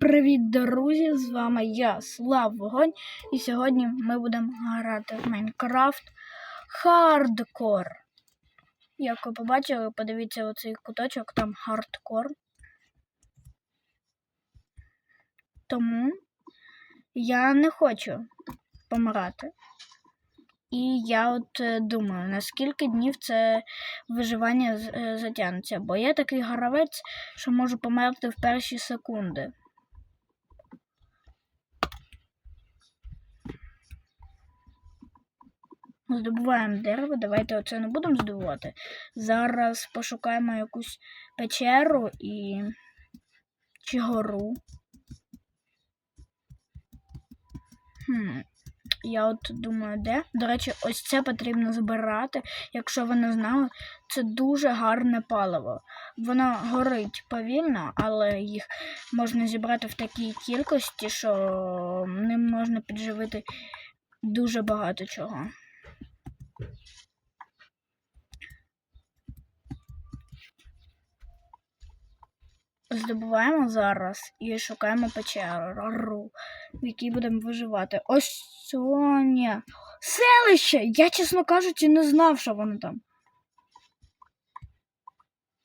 Привіт, друзі! З вами я, Слав Вогонь, і сьогодні ми будемо грати в Майнкрафт Хардкор. Як ви побачили, подивіться оцей куточок, там хардкор. Тому я не хочу помирати. І я от е, думаю, наскільки днів це виживання е, затягнеться. Бо я такий гравець, що можу померти в перші секунди. Здобуваємо дерево, давайте оце не будемо здобувати. Зараз пошукаємо якусь печеру і. чи гору. Хм. Я от думаю, де. До речі, ось це потрібно збирати. Якщо ви не знали, це дуже гарне паливо. Воно горить повільно, але їх можна зібрати в такій кількості, що ним можна підживити дуже багато чого. Здобуваємо зараз і шукаємо печеру, в якій будемо виживати. Ось Соня. Селище! Я, чесно кажучи, не знав, що воно там.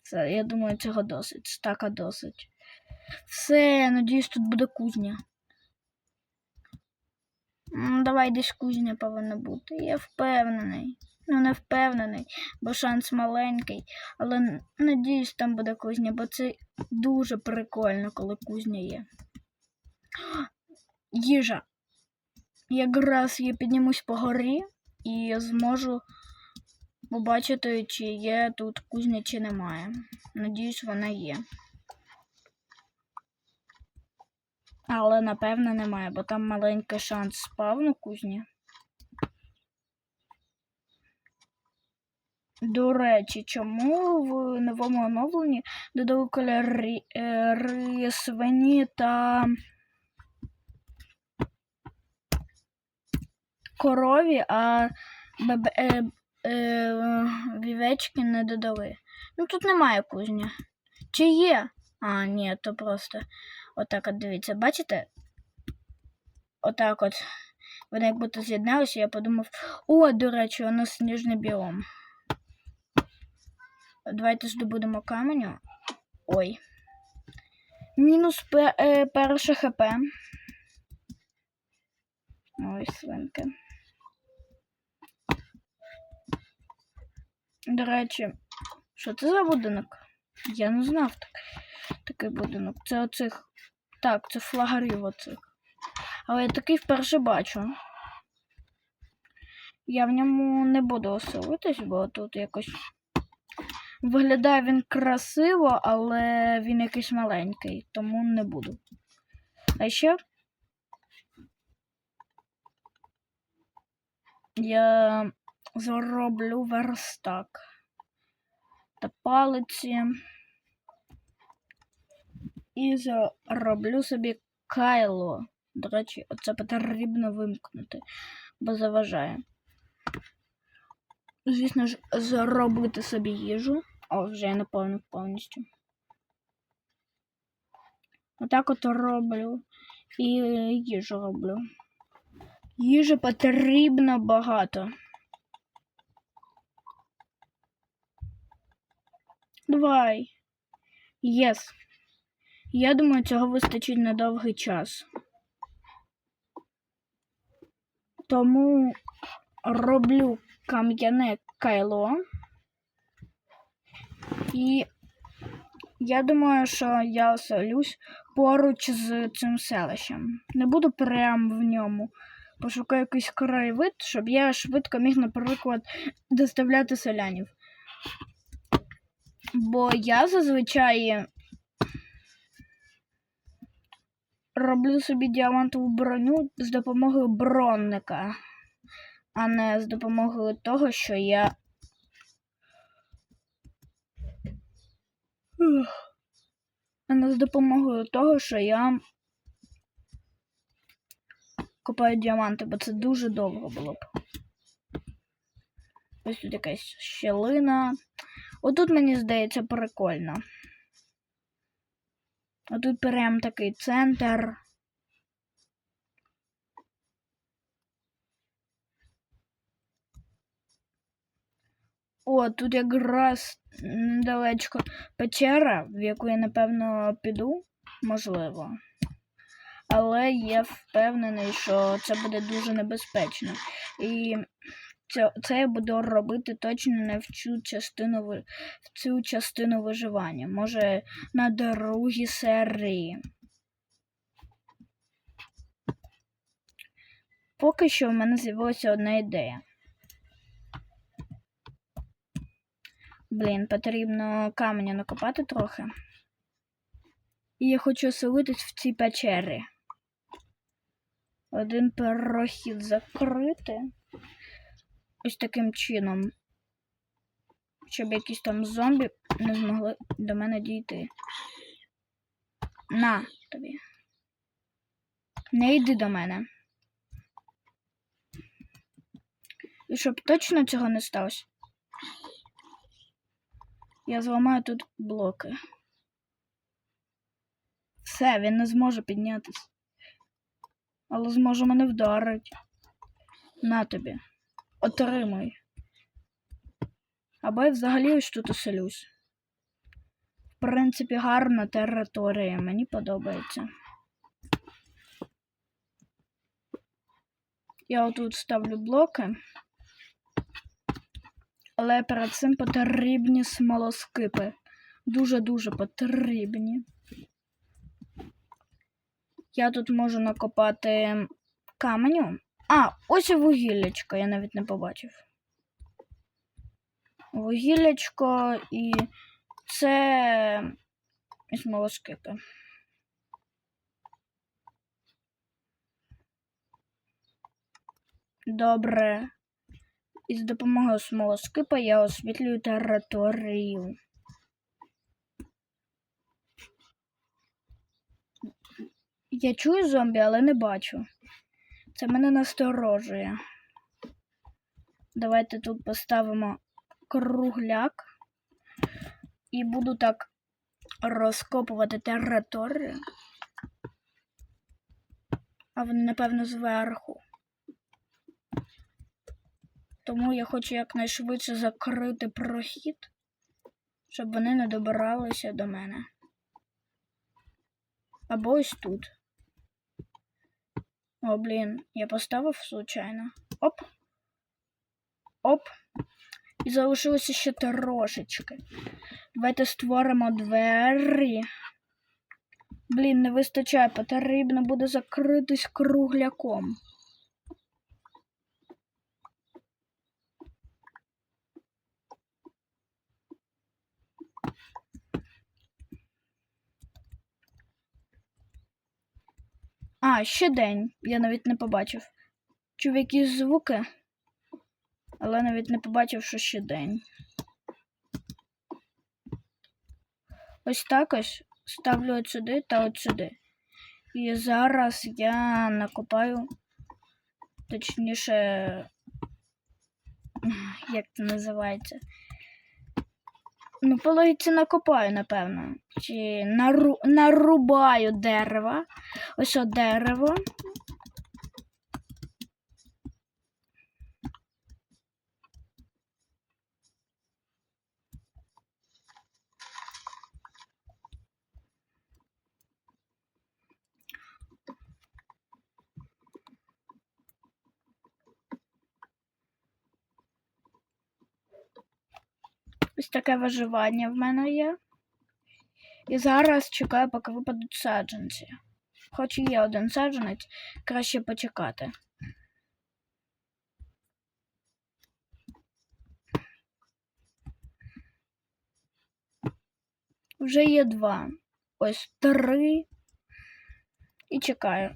Це, я думаю, цього досить. Стака досить. Все, надіюсь, тут буде кузня. Давай десь кузня повинна бути. Я впевнений. Ну, не впевнений, бо шанс маленький. Але надіюсь, там буде кузня, бо це дуже прикольно, коли кузня є. Їжа. Якраз я піднімусь по горі і зможу побачити, чи є тут кузня, чи немає. Надіюсь, вона є. Але напевно немає, бо там маленький шанс спавну кузні. До речі, чому в новому оновленні додали кольори е, свині та корові, а бебе, е, е, вівечки не додали? Ну тут немає кузня. Чи є? А, ні, то просто отак от дивіться, бачите? Отак от. Вони як будто з'єдналися, я подумав, о, до речі, у нас сніжний біом. Давайте здобудемо каменю. Ой. Мінус пе, е, перше хп. Ой, свинки. До речі, що це за будинок? Я не знав так, такий будинок. Це оцих. Так, це флагарів оцих. Але я такий вперше бачу. Я в ньому не буду оселитись, бо тут якось Виглядає він красиво, але він якийсь маленький, тому не буду. А ще я зроблю верстак та палиці і зроблю собі кайло. До речі, оце потрібно вимкнути, бо заважає. Звісно ж, зробити собі їжу. О, вже я наповнив повністю. Отак от роблю. І їжу роблю. Їжі потрібно багато. Давай. Єс. Я думаю, цього вистачить на довгий час. Тому роблю кам'яне кайло. І я думаю, що я оселюсь поруч з цим селищем. Не буду прямо в ньому. Пошукаю якийсь краєвид, щоб я швидко міг, наприклад, доставляти селянів. Бо я зазвичай роблю собі діамантову броню з допомогою бронника, а не з допомогою того, що я Ух. А не з допомогою того, що я копаю діаманти, бо це дуже довго було б. Ось тут якась щелина. Отут, мені здається, прикольно. А тут прям такий центр. О, тут якраз недалечко печера, в яку я напевно піду, можливо. Але я впевнений, що це буде дуже небезпечно. І це, це я буду робити точно не в цю частину в цю частину виживання. Може, на другій серії. Поки що в мене з'явилася одна ідея. Блін, потрібно каменя накопати трохи. І я хочу оселитись в цій печері. Один прохід закрити. Ось таким чином. Щоб якісь там зомбі не змогли до мене дійти. На тобі. Не йди до мене. І щоб точно цього не сталося. Я зламаю тут блоки. Все, він не зможе піднятися. Але зможе мене вдарити. На тобі. Отримай. Або я взагалі ось тут оселюсь. В принципі, гарна територія, мені подобається. Я отут ставлю блоки. Але перед цим потрібні смолоскипи. Дуже-дуже потрібні. Я тут можу накопати каменю. А, ось і вугіллячко, я навіть не побачив. Вугіллячко і це і смолоскипи. Добре. І з допомогою смолоскипа я освітлюю територію. Я чую зомбі, але не бачу. Це мене насторожує. Давайте тут поставимо кругляк і буду так розкопувати територію. А вони, напевно, зверху. Тому я хочу якнайшвидше закрити прохід, щоб вони не добиралися до мене. Або ось тут. О, блін, я поставив случайно. Оп. Оп. І залишилося ще трошечки. Давайте створимо двері. Блін, не вистачає, потрібно буде закритись кругляком. А, ще день. Я навіть не побачив. Чув якісь звуки, але навіть не побачив, що ще день. Ось так ось ставлю от сюди та от сюди. І зараз я накопаю, точніше, як це називається? Ну, половиці накопаю, напевно. Чи нару... нарубаю дерева. Ось о дерево. Ось таке виживання в мене є. І зараз чекаю, поки випадуть саджанці. Хоч і є один саджанець, краще почекати. Вже є два. Ось три. І чекаю.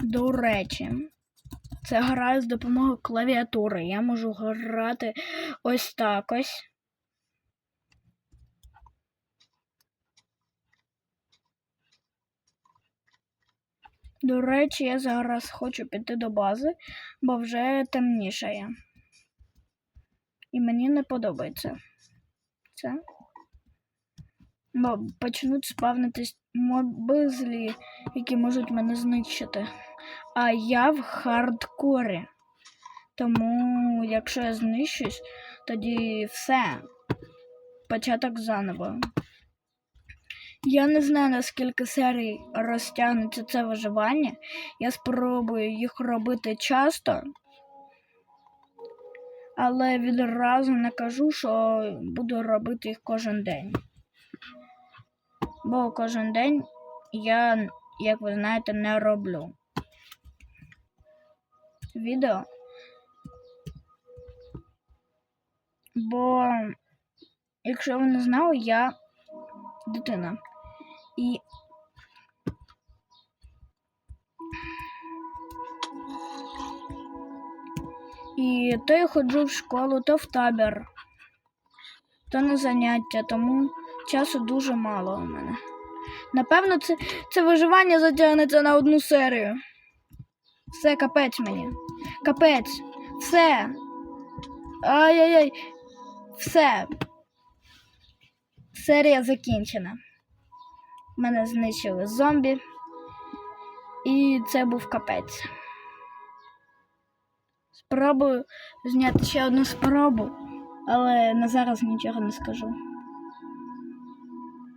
До речі, це граю з допомогою клавіатури. Я можу грати ось так ось. До речі, я зараз хочу піти до бази, бо вже темнішає. І мені не подобається це. Почнуть спавнитись моби злі, які можуть мене знищити. А я в хардкорі. Тому, якщо я знищусь, тоді все. Початок заново. Я не знаю, наскільки серій розтягнеться це виживання. Я спробую їх робити часто. Але відразу не кажу, що буду робити їх кожен день. Бо кожен день я, як ви знаєте, не роблю відео. Бо, якщо ви не знали, я дитина. І І то я ходжу в школу, то в табір, то на заняття, тому часу дуже мало у мене. Напевно, це, це виживання затягнеться на одну серію. Все, капець мені. Капець. Все. Ай-яй-яй. Все. Серія закінчена. Мене знищили зомбі. І це був капець. Спробую зняти ще одну спробу, але на зараз нічого не скажу.